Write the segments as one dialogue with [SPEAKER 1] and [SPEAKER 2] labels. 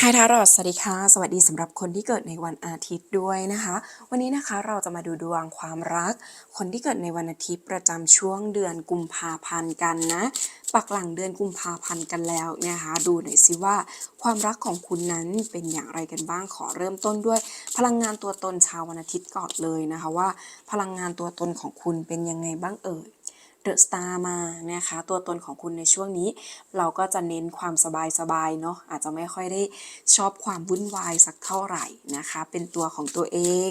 [SPEAKER 1] ไฮทารอดสวัสดีค่ะ สวัสดีสำหรับคนที่เกิดในวันอาทิตย์ด้วยนะคะ วันนี้นะคะเราจะมาดูดวงความรัก คนที่เกิดในวันอาทิตย์ประจำช่วงเดือนกุมภาพันธ์กันนะ ปักหลังเดือนกุมภาพันธ์กันแล้วนะคะ ดูหน่อยสิว่า ความรักของคุณนั้นเป็นอย่างไรกันบ้างขอเริ่มต้นด้วย พลังงานตัวตนชาววันอาทิตย์ก่อนเลยนะคะว่า พลังงานตัวตนของคุณเป็นยังไงบ้างเอ่ย เดอะสตาร์มานะคะ ตัวตนของคุณในช่วงนี้ เราก็จะเน้นความสบายสบายๆเนาะอาจจะไม่ค่อยได้ชอบความวุ่นวายสักเท่าไหร่นะคะ เป็นตัวของตัวเอง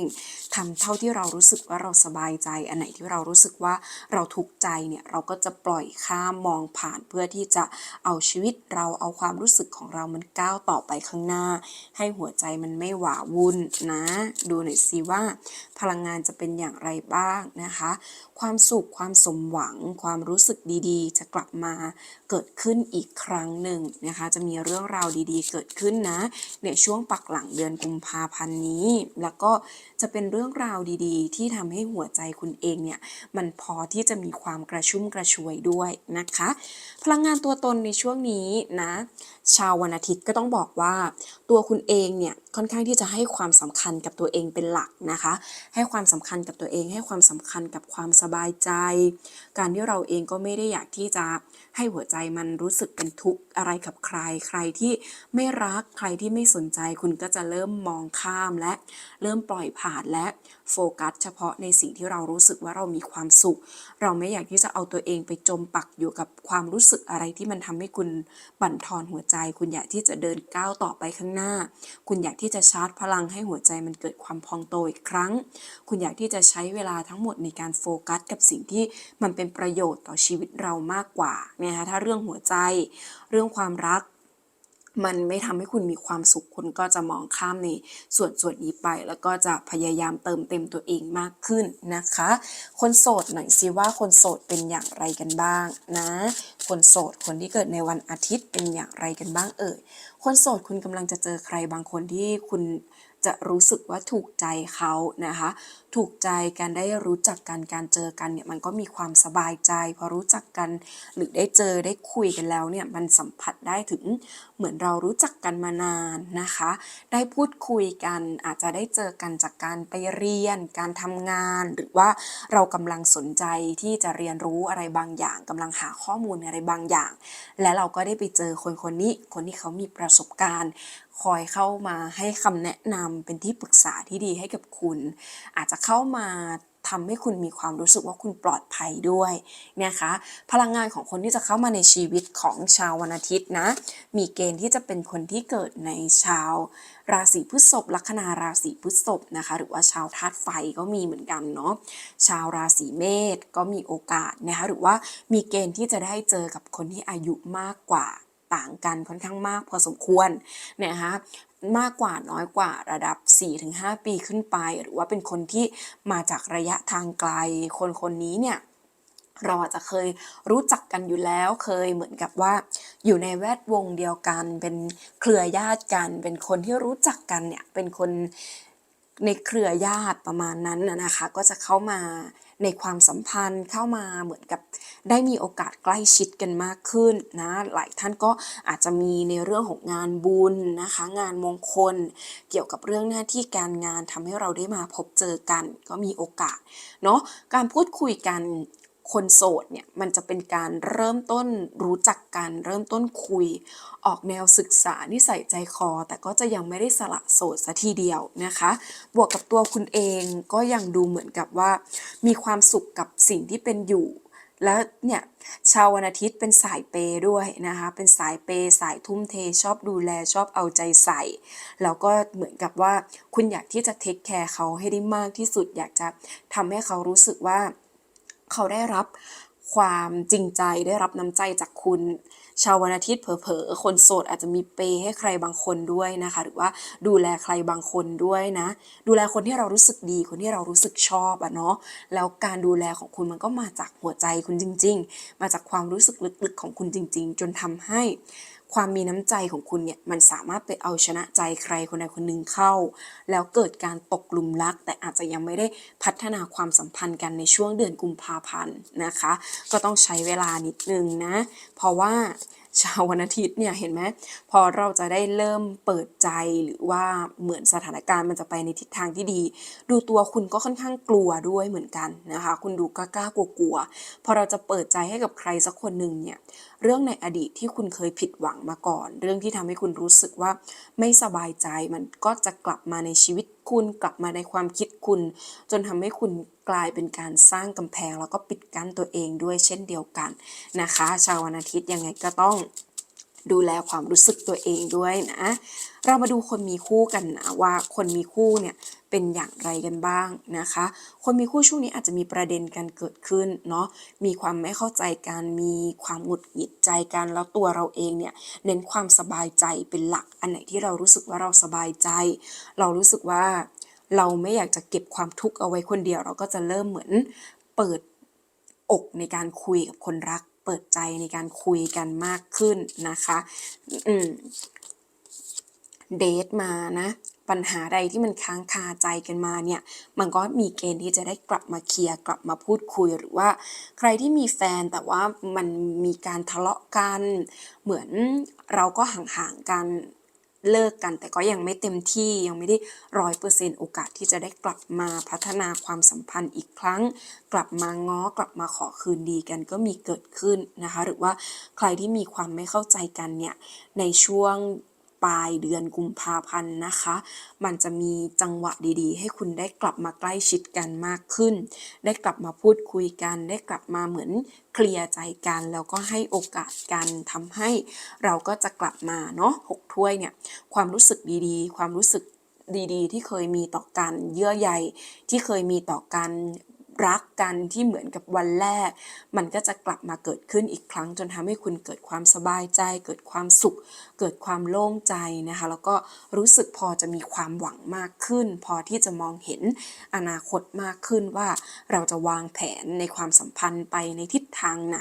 [SPEAKER 1] ทำเท่าที่เรารู้สึกว่าเราสบายใจ อันไหนที่เรารู้สึกว่าเราทุกข์ใจเนี่ยเราก็จะปล่อยข้ามมองผ่านเพื่อที่จะเอาชีวิตเราเอาความรู้สึกของเรามันก้าวต่อไปข้างหน้า ให้หัวใจมันไม่หวาวุ่นนะ ดูหน่อยสิว่า พลังงานจะเป็นอย่างไรบ้างนะคะ ความสุขความสมหวังความรู้สึกดีๆ จะกลับมาเกิดขึ้นอีกครั้งหนึ่งนะคะ จะมีเรื่องราวดีๆ เกิดขึ้นนะ ในช่วงปักหลังเดือนกุมภาพันธ์นี้ แล้วก็จะเป็นเรื่องราวดีๆ ที่ทำให้หัวใจคุณเองเนี่ยมันพอที่จะมีความกระชุ่มกระชวยด้วยนะคะ พลังงานตัวตนในช่วงนี้นะ ชาววันอาทิตย์ก็ต้องบอกว่า ตัวคุณเองเนี่ยค่อนข้างที่จะให้ความสำคัญกับตัวเองเป็นหลักนะคะ ให้ความสำคัญกับตัวเอง ให้ความสำคัญกับความสบายใจ การที่เราเองก็ไม่ได้อยากที่จะ ให้หัวใจมันรู้สึกเป็นทุกข์อะไรกับใคร ใครที่ไม่รักใครที่ไม่สนใจคุณก็จะเริ่มมองข้ามและเริ่มปล่อยผ่านและโฟกัส เฉพาะในสิ่งที่เรารู้สึกว่าเรามีความสุข เราไม่อยากที่จะเอาตัวเองไปจมปักอยู่กับความรู้สึกอะไรที่มันทำให้คุณบั่นทอนหัวใจ คุณอยากที่จะเดินก้าวต่อไปข้างหน้า คุณอยากที่จะชาร์จพลังให้หัวใจมันเกิดความพองโตอีกครั้ง คุณอยากที่จะใช้เวลาทั้งหมดในการโฟกัส กับสิ่งที่มันเป็นประโยชน์ต่อชีวิตเรามากกว่านะคะถ้าเรื่องหัวใจ เรื่องความรัก มันไม่ทำให้คุณมีความสุข คุณก็จะมองข้ามในส่วนส่วนนี้ไป แล้วก็จะพยายามเติมเต็มตัวเองมากขึ้นนะคะ คนโสดหน่อยสิว่าคนโสดเป็นอย่างไรกันบ้างนะ คนโสดคนที่เกิดในวันอาทิตย์เป็นอย่างไรกันบ้างเอ่ยคนโสดคุณกำลังจะเจอใครบางคนที่คุณจะรู้สึกว่าถูกใจเขานะคะ ถูกใจการได้รู้จักกันการเจอกันเนี่ยมันก็มีความสบายใจพอรู้จักกัน หรือได้เจอได้คุยกันแล้วเนี่ยมันสัมผัสได้ถึง เหมือนเรารู้จักกันมานานนะคะ ได้พูดคุยกันอาจจะได้เจอกันจากการไปเรียน การทำงาน หรือว่าเรากำลังสนใจที่จะเรียนรู้อะไรบางอย่างกำลังหาข้อมูลอะไรบางอย่าง และเราก็ได้ไปเจอคนคนนี้ คนที่เขามีประสบการณ์ คอยเข้ามาให้คำแนะนำเป็นที่ปรึกษาที่ดีให้กับคุณ อาจจะเข้ามา ทำให้คุณมีความรู้สึกว่าคุณปลอดภัยด้วยนะคะ พลังงานของคนที่จะเข้ามาในชีวิตของชาววันอาทิตย์นะ มีเกณฑ์ที่จะเป็นคนที่เกิดในชาว ราศีพฤษภลัคนาราศีพฤษภนะคะ หรือว่าชาวธาตุไฟก็มีเหมือนกันเนาะชาวราศีเมษก็มีโอกาสนะคะหรือว่ามีเกณฑ์ที่จะได้เจอกับคนที่อายุมากกว่าต่างกันค่อนข้างมากพอสมควรนะคะมากกว่าน้อยกว่าระดับ 4-5 ปีขึ้นไป หรือว่าเป็นคนที่มาจากระยะทางไกล คนคนนี้เนี่ยเราอาจจะเคยรู้จักกันอยู่แล้วเคยเหมือนกับว่า อยู่ในแวดวงเดียวกัน เป็นเครือญาติกัน เป็นคนที่รู้จักกันเนี่ยเป็นคนในเครือญาติประมาณนั้นนะนะคะ ก็จะเข้ามา ในความสัมพันธ์เข้ามาเหมือนกับได้มีโอกาสใกล้ชิดกันมากขึ้นนะหลายท่านก็อาจจะมีในเรื่องของงานบุญนะคะ งานมงคล เกี่ยวกับเรื่องหน้าที่การงานทำให้เราได้มาพบเจอกัน ก็มีโอกาสเนาะการพูดคุยกัน คนโสดเนี่ยมันจะเป็นการเริ่มต้นรู้จักกันเริ่มต้นคุย ออกแนวศึกษานิสัยใจคอ แต่ก็จะยังไม่ได้สละโสดซะทีเดียวนะคะ บวกกับตัวคุณเองก็ยังดูเหมือนกับว่า มีความสุขกับสิ่งที่เป็นอยู่แล้วเนี่ยชาววันอาทิตย์เป็นสายเปย์ด้วยนะคะ เป็นสายเปย์สายทุ่มเทชอบดูแลชอบเอาใจใส่ แล้วก็เหมือนกับว่าคุณอยากที่จะเทคแคร์เขาให้ได้มากที่สุด อยากจะทำให้เขารู้สึกว่า เขาได้รับความจริงใจได้รับน้ำใจจากคุณ ชาววันอาทิตย์เผลอๆคนโสดอาจจะมีเปย์ให้ใครบางคนด้วยนะคะ หรือว่าดูแลใครบางคนด้วยนะ ดูแลคนที่เรารู้สึกดีคนที่เรารู้สึกชอบอะเนาะแล้วการดูแลของคุณมันก็มาจากหัวใจคุณจริง ๆ มาจากความรู้สึกลึกๆของคุณจริง ๆ จนทำให้ ความมีน้ำใจของคุณเนี่ยมันสามารถไปเอาชนะใจใครคนใดคนหนึ่งเข้า แล้วเกิดการตกหลุมรัก แต่อาจจะยังไม่ได้พัฒนาความสัมพันธ์กันในช่วงเดือนกุมภาพันธ์นะคะ ก็ต้องใช้เวลานิดนึงนะ เพราะว่า ชาววันอาทิตย์เนี่ยเห็นไหมพอเราจะได้เริ่มเปิดใจหรือว่าเหมือนสถานการณ์มันจะไปในทิศทางที่ดี ดูตัวคุณก็ค่อนข้างกลัวด้วยเหมือนกันนะคะ คุณดูกล้ากลัวๆพอเราจะเปิดใจให้กับใครสักคนหนึ่งเนี่ยเรื่องในอดีตที่คุณเคยผิดหวังมาก่อน เรื่องที่ทำให้คุณรู้สึกว่าไม่สบายใจมันก็จะกลับมาในชีวิต คุณกลับมาในความคิดคุณ จนทำให้คุณกลายเป็นการสร้างกำแพง แล้วก็ปิดกั้นตัวเองด้วยเช่นเดียวกันนะคะ ชาววันอาทิตย์ยังไงก็ต้อง ดูแลความรู้สึกตัวเองด้วยนะ เรามาดูคนมีคู่กันนะว่าคนมีคู่เนี่ยเป็นอย่างไรกันบ้างนะคะ คนมีคู่ช่วงนี้อาจจะมีประเด็นกันเกิดขึ้นเนาะ มีความไม่เข้าใจกัน มีความหงุดหงิดใจกัน แล้วตัวเราเองเนี่ยเน้นความสบายใจเป็นหลัก อันไหนที่เรารู้สึกว่าเราสบายใจ เรารู้สึกว่าเราไม่อยากจะเก็บความทุกข์เอาไว้คนเดียว เราก็จะเริ่มเหมือนเปิดอกในการคุยกับคนรัก เปิดใจในการคุยกันมากขึ้นนะคะ อืมเดทมานะปัญหาใดที่มันค้างคาใจกันมาเนี่ย มันก็มีเกณฑ์ที่จะได้กลับมาเคลียร์กลับมาพูดคุยหรือว่า ใครที่มีแฟนแต่ว่ามันมีการทะเลาะกัน เหมือนเราก็ห่างๆกัน เลิกกัน แต่ก็ยังไม่เต็มที่ยังไม่ได้ร้อยเปอร์เซ็นต์โอกาสที่จะได้กลับมาพัฒนาความสัมพันธ์อีกครั้ง กลับมาง้อกลับมาขอคืนดีกันก็มีเกิดขึ้นนะคะ หรือว่าใครที่มีความไม่เข้าใจกันเนี่ยในช่วง ลายเดือนกุมภาพันธ์นะคะ มันจะมีจังหวะดีๆ ให้คุณได้กลับมาใกล้ชิดกันมากขึ้น ได้กลับมาพูดคุยกัน ได้กลับมาเหมือนเคลียร์ใจกัน แล้วก็ให้โอกาสกันทำให้เราก็จะกลับมาเนาะหกถ้วยเนี่ยความรู้สึกดีๆ ความรู้สึกดีๆ ที่เคยมีต่อกันเยื่อใยที่เคยมีต่อกัน รักกันที่เหมือนกับวันแรก มันก็จะกลับมาเกิดขึ้นอีกครั้ง จนทำให้คุณเกิดความสบายใจ เกิดความสุข เกิดความโล่งใจนะคะ แล้วก็รู้สึกพอจะมีความหวังมากขึ้น พอที่จะมองเห็นอนาคตมากขึ้นว่าเราจะวางแผนในความสัมพันธ์ไปในทิศทางไหน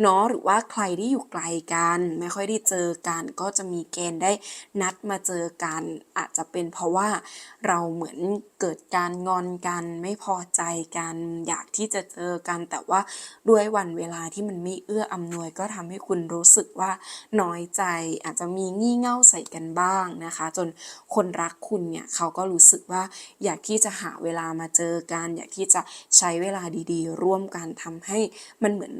[SPEAKER 1] เนาะหรือว่าใครที่อยู่ไกลกัน ไม่ค่อยได้เจอกันก็จะมีเกณฑ์ได้นัดมาเจอกัน อาจจะเป็นเพราะว่าเราเหมือนเกิดการงอนกันไม่พอใจกันอยากที่จะเจอกัน แต่ว่าด้วยวันเวลาที่มันไม่เอื้ออำนวย ก็ทำให้คุณรู้สึกว่าน้อยใจอาจจะมีงี่เง่าใส่กันบ้างนะคะ จนคนรักคุณเนี่ยเขาก็รู้สึกว่าอยากที่จะหาเวลามาเจอกัน อยากที่จะใช้เวลาดีๆ ร่วมกันทำให้มันเหมือน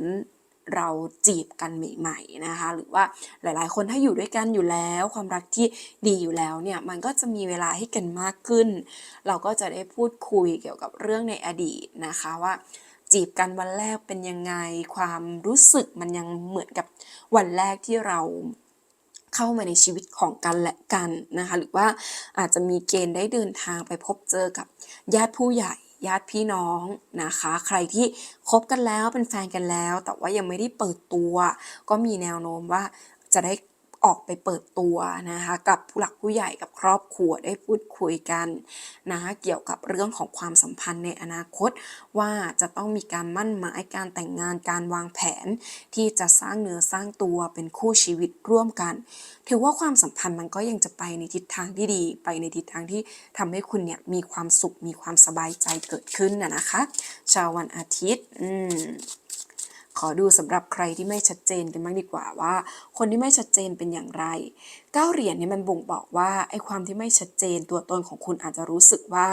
[SPEAKER 1] เราจีบกันใหม่ๆนะคะ หรือว่าหลายๆ คนถ้าอยู่ด้วยกันอยู่แล้ว ความรักที่ดีอยู่แล้วเนี่ยมันก็จะมีเวลาให้กันมากขึ้น เราก็จะได้พูดคุยเกี่ยวกับเรื่องในอดีตนะคะว่าจีบกันวันแรกเป็นยังไง ความรู้สึกมันยังเหมือนกับวันแรกที่เราเข้ามาในชีวิตของกันและกันนะคะ หรือว่าอาจจะมีเกณฑ์ได้เดินทางไปพบเจอกับญาติผู้ใหญ่ ญาติพี่น้องนะคะ ใครที่คบกันแล้วเป็นแฟนกันแล้ว แต่ว่ายังไม่ได้เปิดตัว ก็มีแนวโน้มว่าจะได้ ออกไปเปิดตัวนะคะกับผู้หลักผู้ใหญ่กับครอบครัวได้พูดคุยกันนะคะเกี่ยวกับเรื่องของความสัมพันธ์ในอนาคต ว่าจะต้องมีการมั่นหมายการแต่งงานการวางแผน ที่จะสร้างเนื้อสร้างตัวเป็นคู่ชีวิตร่วมกัน ถือว่าความสัมพันธ์มันก็ยังจะไปในทิศทางที่ดีไปในทิศทางที่ทำให้คุณเนี่ยมีความสุขมีความสบายใจเกิดขึ้นนะนะคะ ชาววันอาทิตย์อืม ขอดูสำหรับใครที่ไม่ชัดเจนกันบ้างดีกว่าว่า คนที่ไม่ชัดเจนเป็นอย่างไรเก้าเหรียญเนี่ยมันบ่งบอกว่าไอ้ความที่ไม่ชัดเจนตัวตนของคุณอาจจะรู้สึกว่า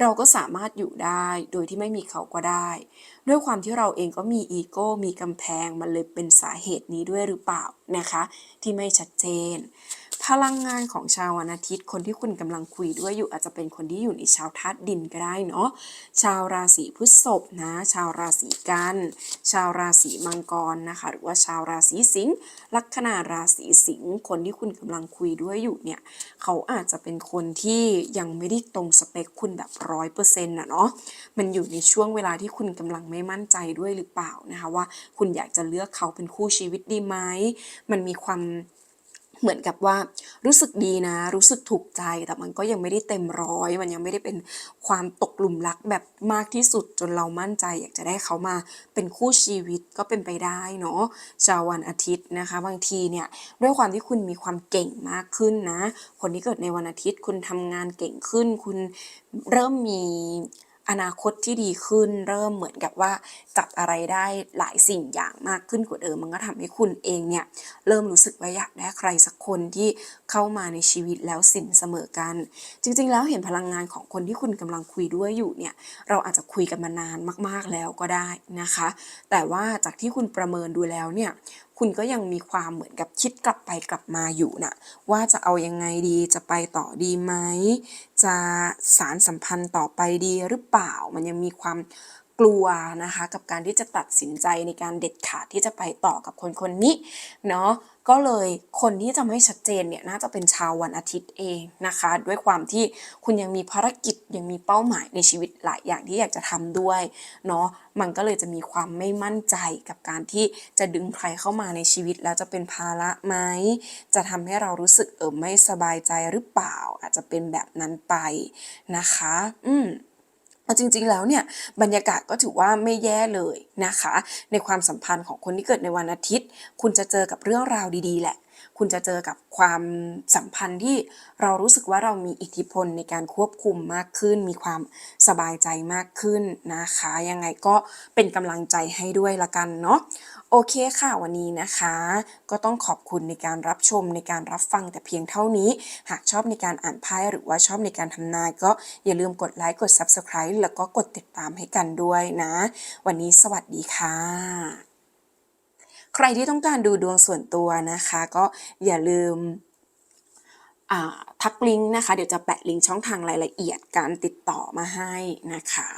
[SPEAKER 1] เราก็สามารถอยู่ได้โดยที่ไม่มีเขาก็ได้ ด้วยความที่เราเองก็มีอีโก้มีกำแพงมันเลยเป็นสาเหตุนี้ด้วยหรือเปล่านะคะ ที่ไม่ชัดเจน พลังงานของชาววันอาทิตย์ คนที่คุณกำลังคุยด้วยอยู่อาจจะเป็นคนที่อยู่ในชาวธาตุดินก็ได้เนาะชาวราศีพฤษภนะ ชาวราศีกันชาวราศีมังกรนะคะ หรือว่าชาวราศีสิงห์ลัคนาราศีสิงห์คนที่คุณกำลังคุยด้วยอยู่เนี่ยเขาอาจจะเป็นคนที่ยังไม่ได้ตรงสเปคคุณแบบร้อยเปอร์เซ็นต์นะเนาะมันอยู่ในช่วงเวลาที่คุณกำลังไม่มั่นใจด้วยหรือเปล่านะคะว่าคุณอยากจะเลือกเขาเป็นคู่ชีวิตดีไหมมันมีความ เหมือนกับว่ารู้สึกดีนะ รู้สึกถูกใจแต่มันก็ยังไม่ได้เต็มร้อย มันยังไม่ได้เป็นความตกหลุมรักแบบมากที่สุดจนเรามั่นใจ อยากจะได้เขามาเป็นคู่ชีวิตก็เป็นไปได้เนาะชาววันอาทิตย์นะคะ บางทีเนี่ยด้วยความที่คุณมีความเก่งมากขึ้นนะ คนที่เกิดในวันอาทิตย์คุณทำงานเก่งขึ้น คุณเริ่มมี อนาคตที่ดีขึ้น เริ่มเหมือนกับว่าจับอะไรได้หลายสิ่งอย่างมากขึ้นกว่าเดิมมันก็ทำให้คุณเองเนี่ยเริ่มรู้สึกว่าอยากได้ใครสักคนที่เข้ามาในชีวิตแล้วสินเสมอกัน จริง ๆ แล้วเห็นพลังงานของคนที่คุณกำลังคุยด้วยอยู่เนี่ยเราอาจจะคุยกันมานานมาก ๆแล้วก็ได้นะคะ แต่ว่าจากที่คุณประเมินดูแล้วเนี่ย คุณก็ยังมีความเหมือนกับคิดกลับไปกลับมาอยู่น่ะว่าจะเอายังไงดีจะไปต่อดีไหมจะสารสัมพันธ์ต่อไปดีหรือเปล่า มันยังมีความ กลัวนะคะกับการที่จะตัดสินใจในการเด็ดขาดที่จะไปต่อกับคนคนนี้เนาะก็เลยคนที่จะไม่ชัดเจนเนี่ยน่าจะเป็นชาววันอาทิตย์เองนะคะ ด้วยความที่คุณยังมีภารกิจยังมีเป้าหมายในชีวิตหลายอย่างที่อยากจะทำด้วยเนาะมันก็เลยจะมีความไม่มั่นใจกับการที่จะดึงใครเข้ามาในชีวิต แล้วจะเป็นภาระไหมจะทำให้เรารู้สึกเออไม่สบายใจหรือเปล่า อาจจะเป็นแบบนั้นไปนะคะ อืม เอาจริง ๆ แล้วเนี่ยบรรยากาศก็ถือว่าไม่แย่เลยนะคะ ในความสัมพันธ์ของคนที่เกิดในวันอาทิตย์ คุณจะเจอกับเรื่องราวดีๆ แหละ คุณจะเจอกับความสัมพันธ์ที่เรารู้สึกว่าเรามีอิทธิพลในการควบคุมมากขึ้น มีความสบายใจมากขึ้นนะคะ ยังไงก็เป็นกำลังใจให้ด้วยละกันเนาะ โอเคค่ะวันนี้นะคะ ก็ต้องขอบคุณในการรับชมในการรับฟังแต่เพียงเท่านี้ หากชอบในการอ่านไพ่หรือว่าชอบในการทำนายก็อย่าลืมกดไลค์กด Subscribe แล้วก็กดติดตามให้กันด้วยนะ วันนี้สวัสดีค่ะ ใครที่ต้องการดูดวงส่วนตัวนะคะ ก็อย่าลืมทักลิงก์นะคะ เดี๋ยวจะแปะลิงก์ช่องทางรายละเอียดการติดต่อมาให้นะคะ